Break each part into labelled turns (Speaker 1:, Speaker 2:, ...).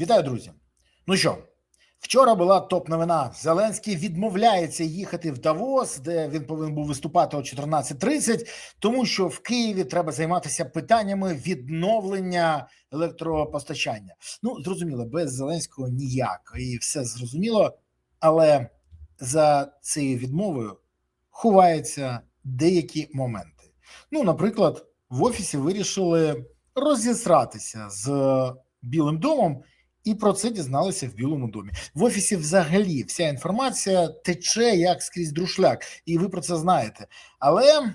Speaker 1: Вітаю, друзі. Ну що, вчора була топ-новина. Зеленський відмовляється їхати в Давос, де він повинен був виступати о 14.30, тому що в Києві треба займатися питаннями відновлення електропостачання. Ну, зрозуміло, без Зеленського ніяк, і все зрозуміло. Але за цією відмовою ховаються деякі моменти. Ну, наприклад, в офісі вирішили розісратися з Білим домом, і про це дізналися в Білому домі. В офісі взагалі вся інформація тече як скрізь друшляк, і ви про це знаєте. Але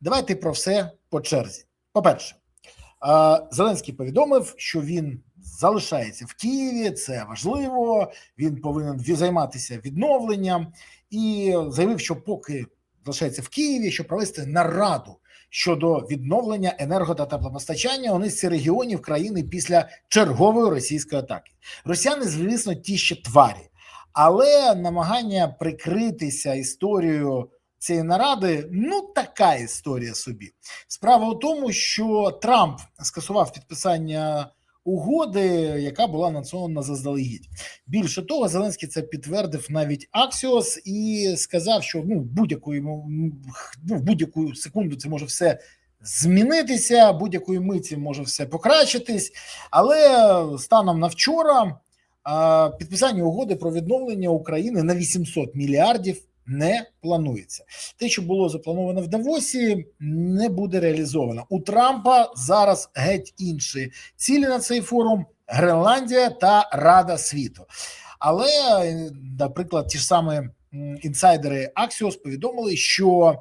Speaker 1: давайте про все по черзі. По-перше, Зеленський повідомив, що він залишається в Києві. Це важливо. Він повинен займатися відновленням і заявив, що поки залишається в Києві, щоб провести нараду щодо відновлення енерго та теплопостачання у низці регіонів країни після чергової російської атаки. Росіяни, звісно, ті ще тварі, але намагання прикритися історією цієї наради ну така історія собі. Справа у тому, що Трамп скасував підписання угоди, яка була анонсована заздалегідь. Більше того, Зеленський це підтвердив навіть Аксіос і сказав, що ну будь-яку ну, в будь-яку секунду це може все змінитися, будь-якої миті може все покращитись. Але станом на вчора підписання угоди про відновлення України на 800 мільярдів. Не планується те, що було заплановано в Давосі, не буде реалізовано. У Трампа зараз геть інші цілі на цей форум: Гренландія та Рада світу. Але, наприклад, ті ж самі інсайдери Axios повідомили, що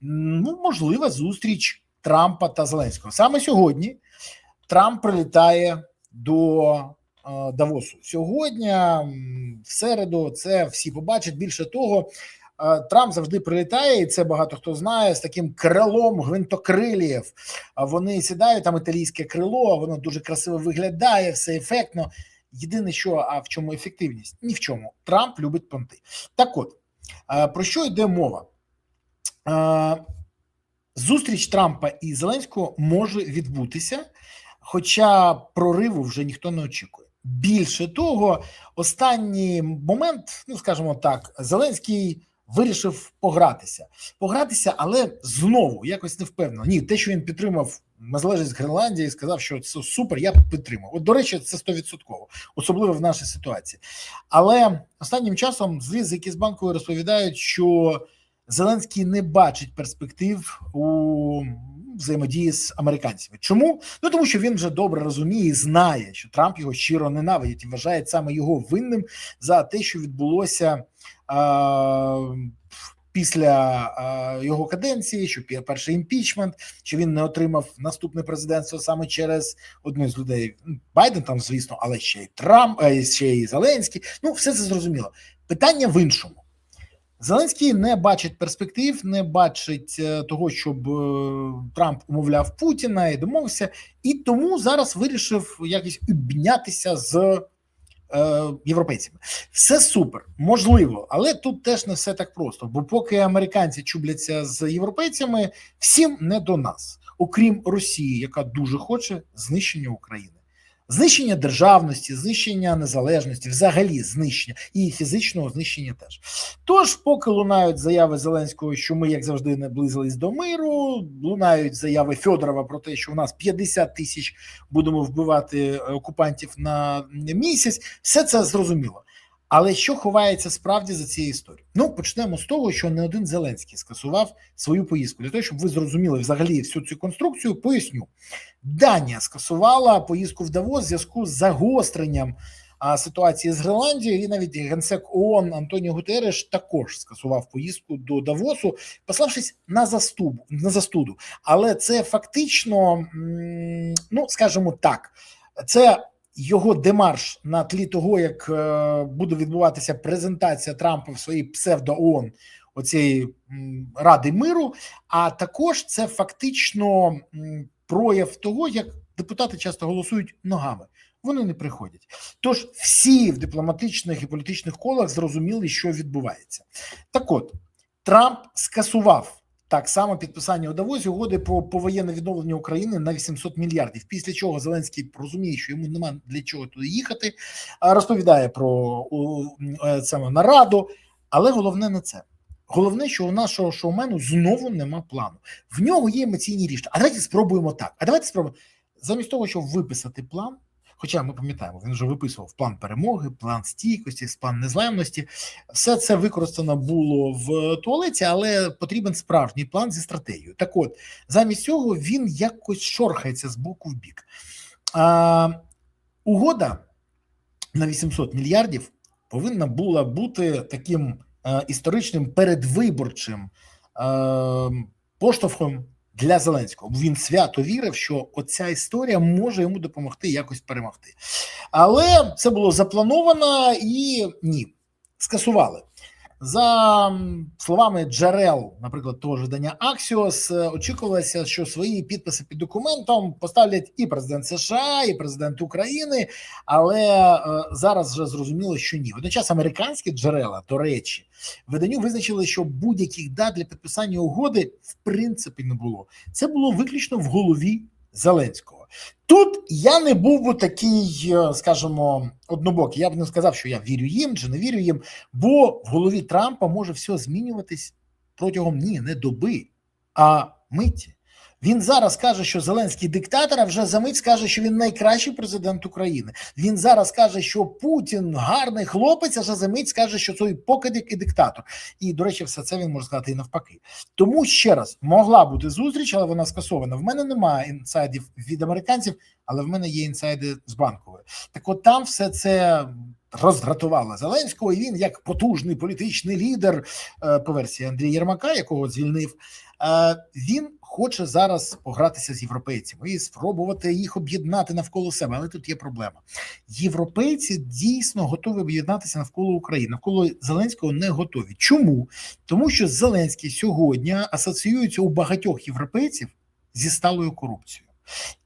Speaker 1: ну можлива зустріч Трампа та Зеленського саме сьогодні. Трамп прилітає до Давосу сьогодні, в середу. Це всі побачать. Більше того, Трамп завжди прилітає, і це багато хто знає з таким крилом гвинтокрилів. Вони сідають там італійське крило, воно дуже красиво виглядає, все ефектно. Єдине, що а в чому ефективність? Ні в чому. Трамп любить понти. Так от про що йде мова? Зустріч Трампа і Зеленського може відбутися, хоча прориву вже ніхто не очікує. Більше того, останній момент, ну скажімо так, Зеленський вирішив погратися, погратися, але знову якось не впевнено. Ні, те, що він підтримав незалежність Гренландії, сказав, що це супер, я підтримав. От, до речі, це стовідсотково, особливо в нашій ситуації. Але останнім часом зліз які з банку розповідають, що Зеленський не бачить перспектив у взаємодії з американцями. Чому? Ну тому що він вже добре розуміє і знає, що Трамп його щиро ненавидить і вважає саме його винним за те, що відбулося а, після а, його каденції, що перший імпічмент, що він не отримав наступне президентство саме через одну з людей. Байден там, звісно, але ще й Трамп, е, ще й Зеленський. Ну, все це зрозуміло. Питання в іншому. Зеленський не бачить перспектив, не бачить е, того, щоб е, Трамп умовляв Путіна і домовився, і тому зараз вирішив якось обнятися з е, європейцями. Все супер, можливо, але тут теж не все так просто. Бо поки американці чубляться з європейцями, всім не до нас, окрім Росії, яка дуже хоче знищення України. Знищення державності, знищення незалежності, взагалі знищення і фізичного знищення теж. Тож, поки лунають заяви Зеленського, що ми, як завжди, наблизились до миру, лунають заяви Федорова про те, що у нас 50 тисяч будемо вбивати окупантів на місяць, все це зрозуміло. Але що ховається справді за цією історією? Ну, почнемо з того, що не один Зеленський скасував свою поїздку. Для того, щоб ви зрозуміли взагалі всю цю конструкцію, поясню. Данія скасувала поїздку в Давос в зв'язку з загостренням а, ситуації з Гренландією, і навіть генсек ООН Антоніо Гутереш також скасував поїздку до Давосу, пославшись на застуду, на застуду. Але це фактично, ну скажімо так, це його демарш на тлі того, як е, буде відбуватися презентація Трампа в своїй псевдо ООН оцієї Ради миру. А також це фактично прояв того, як депутати часто голосують ногами. Вони не приходять. Тож всі в дипломатичних і політичних колах зрозуміли, що відбувається. Так от Трамп скасував Так само підписання у Давозі угоди про повоєнне відновлення України на 800 мільярдів. Після чого Зеленський розуміє, що йому нема для чого туди їхати, розповідає про саме нараду. Але головне не це. Головне, що у нашого шоумену знову нема плану. В нього є емоційні рішення. А давайте спробуємо так. А давайте спробуємо замість того, щоб виписати план. Хоча ми пам'ятаємо, він вже виписував план перемоги, план стійкості, план незламності. Все це використано було в туалеті, але потрібен справжній план зі стратегією. Так от, замість цього він якось шорхається з боку в бік. А, угода на 800 мільярдів повинна була бути таким е, історичним передвиборчим е, поштовхом для Зеленського. Він свято вірив, що оця історія може йому допомогти якось перемогти. Але це було заплановано і ні, скасували. За словами джерел, наприклад, того ж видання Axios, е, очікувалося, що свої підписи під документом поставлять і президент США, і президент України, але е, зараз вже зрозуміло, що ні. Водночас американські джерела, до речі, виданню визначили, що будь-яких дат для підписання угоди в принципі не було. Це було виключно в голові Зеленського. Тут я не був би такий, е, скажімо, однобокий. Я б не сказав, що я вірю їм чи не вірю їм, бо в голові Трампа може все змінюватись протягом ні, не доби, а миті. Він зараз каже, що Зеленський диктатор, а вже за мить скаже, що він найкращий президент України. Він зараз каже, що Путін гарний хлопець, а вже за мить скаже, що той покидик і диктатор. І, до речі, все це він може сказати і навпаки. Тому ще раз могла бути зустріч, але вона скасована. В мене немає інсайдів від американців, але в мене є інсайди з банкової. Так от там все це роздратувало Зеленського, і він, як потужний політичний лідер е, по версії Андрія Єрмака, якого звільнив, він хоче зараз погратися з європейцями і спробувати їх об'єднати навколо себе. Але тут є проблема. Європейці дійсно готові об'єднатися навколо України, навколо Зеленського не готові. Чому? Тому що Зеленський сьогодні асоціюється у багатьох європейців зі сталою корупцією.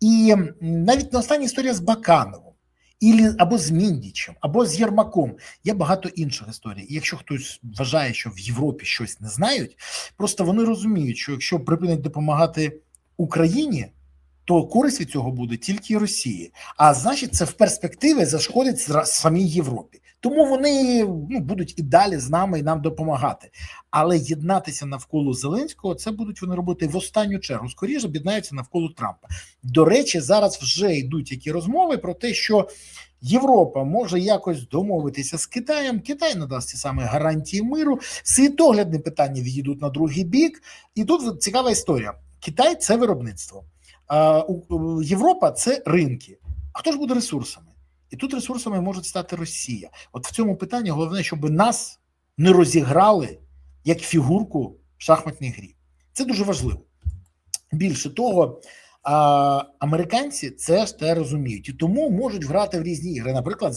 Speaker 1: І навіть на остання історія з Бакановим, ілі або з Міндічем, або з Єрмаком. Є багато інших історій. І якщо хтось вважає, що в Європі щось не знають, просто вони розуміють, що якщо припинять допомагати Україні, то користь від цього буде тільки Росії. А значить, це в перспективі зашкодить самій Європі. Тому вони ну, будуть і далі з нами і нам допомагати. Але єднатися навколо Зеленського це будуть вони робити в останню чергу. Скоріше об'єднаються навколо Трампа. До речі, зараз вже йдуть які розмови про те, що Європа може якось домовитися з Китаєм. Китай надасть ті самі гарантії миру. Світоглядні питання відійдуть на другий бік. І тут цікава історія: Китай це виробництво, а Європа це ринки. А хто ж буде ресурсами? І тут ресурсами може стати Росія. От в цьому питанні головне, щоб нас не розіграли як фігурку в шахматній грі. Це дуже важливо. Більше того, американці це ж те розуміють і тому можуть грати в різні ігри. Наприклад,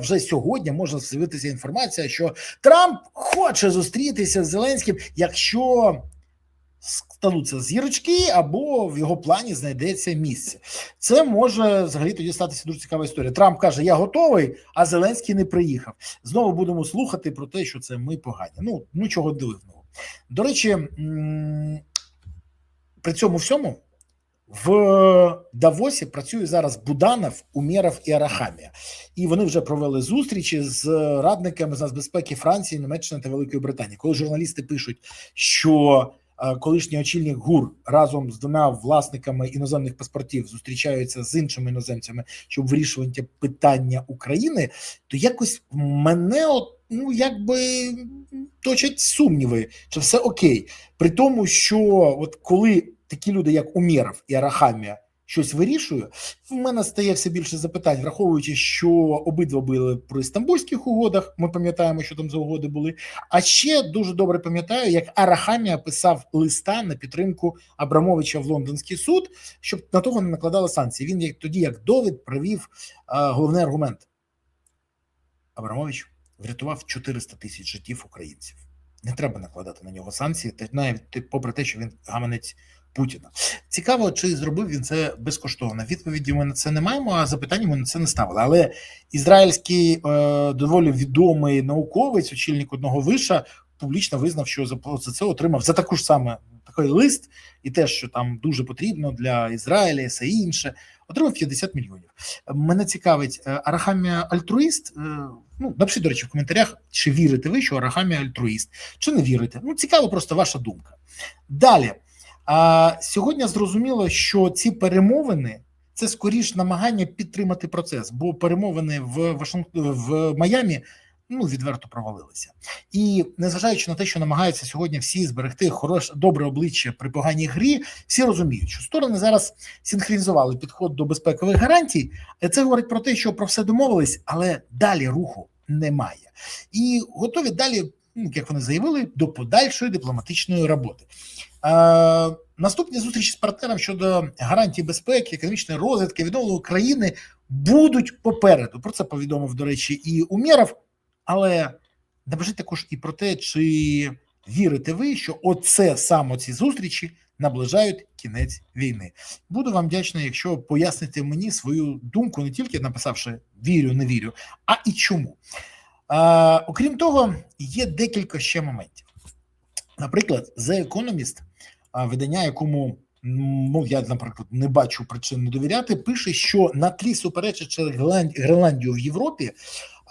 Speaker 1: вже сьогодні може з'явитися інформація, що Трамп хоче зустрітися з Зеленським, якщо стануться зірочки, або в його плані знайдеться місце. Це може взагалі тоді статися дуже цікава історія. Трамп каже: Я готовий, а Зеленський не приїхав. Знову будемо слухати про те, що це ми погані. Ну нічого дивного. До речі, при цьому всьому в Давосі працює зараз Буданов, Умєров і Арахамія, і вони вже провели зустрічі з радниками з нацбезпеки Франції, Німеччини та Великої Британії. Коли журналісти пишуть, що колишній очільник ГУР разом з двома власниками іноземних паспортів зустрічаються з іншими іноземцями, щоб вирішувати питання України, то якось мене от, ну якби точать сумніви, чи все окей. При тому, що от коли такі люди, як Умєров і Арахамія, щось вирішує, в мене стає все більше запитань, враховуючи, що обидва були при Істамбульських угодах. Ми пам'ятаємо, що там за угоди були. А ще дуже добре пам'ятаю, як Арахамія писав листа на підтримку Абрамовича в лондонський суд, щоб на того не накладали санкції. Він як тоді, як довід, привів а, головний аргумент. Абрамович врятував 400 тисяч життів українців. Не треба накладати на нього санкції, навіть попри те, що він гаманець Путіна. Цікаво, чи зробив він це безкоштовно. Відповіді ми на це не маємо, а запитання ми на це не ставили. Але ізраїльський е, доволі відомий науковець, очільник одного виша, публічно визнав, що за, це отримав за таку ж саме такий лист, і те, що там дуже потрібно для Ізраїля, все інше, отримав 50 мільйонів. Мене цікавить, е, Арахамія альтруїст. Е, Ну, напишіть, до речі, в коментарях, чи вірите ви, що Арахамія альтруїст, чи не вірите. Ну, цікаво просто ваша думка. Далі. А, Сьогодні зрозуміло, що ці перемовини це скоріш намагання підтримати процес, бо перемовини в Вашинг... в Майамі ну відверто провалилися. І незважаючи на те, що намагаються сьогодні всі зберегти хороше добре обличчя при поганій грі, всі розуміють, що сторони зараз синхронізували підход до безпекових гарантій. Це говорить про те, що про все домовились, але далі руху немає, і готові далі, як вони заявили, до подальшої дипломатичної роботи. Наступні зустрічі з партнером щодо гарантій безпеки, економічної розвитки, відновлення України будуть попереду. Про це повідомив, до речі, і Умєров. Але напишіть також і про те, чи вірите ви, що оце саме ці зустрічі наближають кінець війни. Буду вам вдячний, якщо поясните мені свою думку, не тільки написавши вірю, не вірю, а і чому. Окрім того, є декілька ще моментів. Наприклад, The Economist, видання, якому ну я, наприклад, не бачу причин не довіряти, пише, що на тлі суперечок через Гренландію в Європі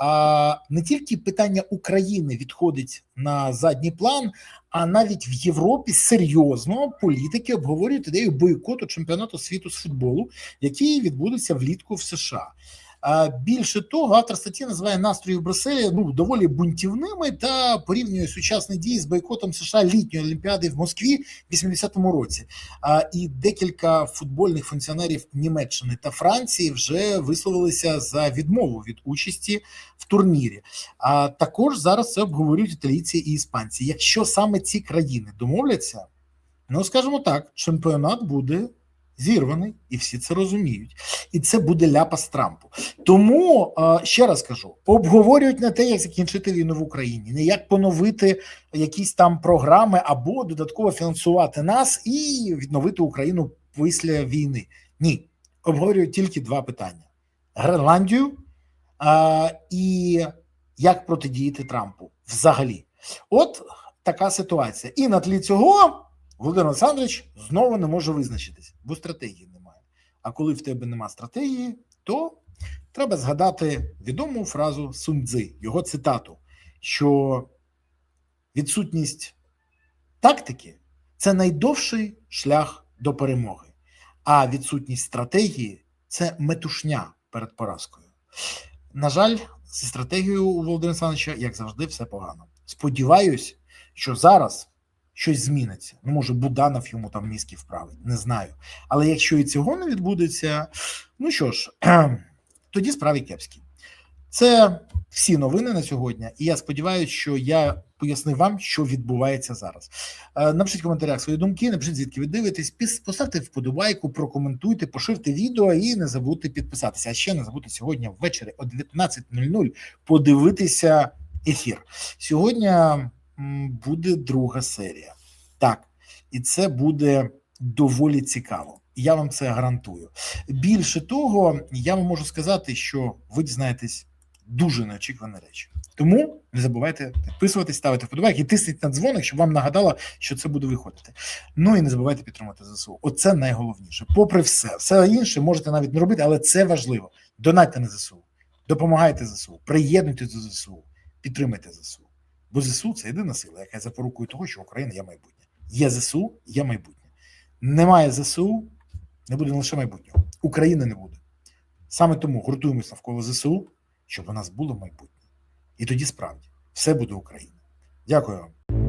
Speaker 1: а не тільки питання України відходить на задній план, а навіть в Європі серйозно політики обговорюють ідею бойкоту чемпіонату світу з футболу, який відбудеться влітку в США. Більше того, автор статті називає настрої в Брюсселі ну доволі бунтівними та порівнює сучасні дії з бойкотом США літньої олімпіади в Москві в 80-му році. І декілька футбольних функціонерів Німеччини та Франції вже висловилися за відмову від участі в турнірі. А також зараз це обговорюють італійці і іспанці. Якщо саме ці країни домовляться, ну скажімо так, чемпіонат буде зірваний, і всі це розуміють, і це буде ляпас Трампу. Тому ще раз кажу: обговорюють не те, як закінчити війну в Україні, не як поновити якісь там програми або додатково фінансувати нас і відновити Україну після війни. Ні, обговорюють тільки два питання: Гренландію і як протидіяти Трампу взагалі. От така ситуація. І на тлі цього. Володимир Олександрович знову не може визначитись, бо стратегії немає. А коли в тебе нема стратегії, то треба згадати відому фразу Суньцзи, його цитату, що відсутність тактики це найдовший шлях до перемоги, а відсутність стратегії це метушня перед поразкою. На жаль, зі стратегією у Володимира Олександровича, як завжди, все погано. Сподіваюсь, що зараз щось зміниться. Ну, може, Буданов йому там мізки вправить, не знаю. Але якщо і цього не відбудеться, ну що ж, тоді справи кепські. Це всі новини на сьогодні, і я сподіваюся, що я пояснив вам, що відбувається зараз. Е, напишіть в коментарях свої думки, напишіть, звідки ви дивитесь, поставте вподобайку, прокоментуйте, поширте відео і не забудьте підписатися. А ще не забудьте сьогодні ввечері о 19.00 подивитися ефір. Сьогодні буде друга серія. Так, і це буде доволі цікаво. Я вам це гарантую. Більше того, я вам можу сказати, що ви дізнаєтесь дуже неочікувані речі. Тому не забувайте підписуватись, ставити вподобайки і тисніть на дзвоник, щоб вам нагадало, що це буде виходити. Ну і не забувайте підтримати ЗСУ. Оце найголовніше. Попри все, все інше можете навіть не робити, але це важливо. Донайте на ЗСУ, допомагайте ЗСУ, приєднуйтесь до ЗСУ, підтримайте ЗСУ. Бо ЗСУ це єдина сила, яка запорукує того, що Україна є майбутнє. Є ЗСУ, є майбутнє. Немає ЗСУ, не буде лише майбутнього. України не буде. Саме тому гуртуємося навколо ЗСУ, щоб у нас було майбутнє. І тоді справді все буде Україна. Дякую вам.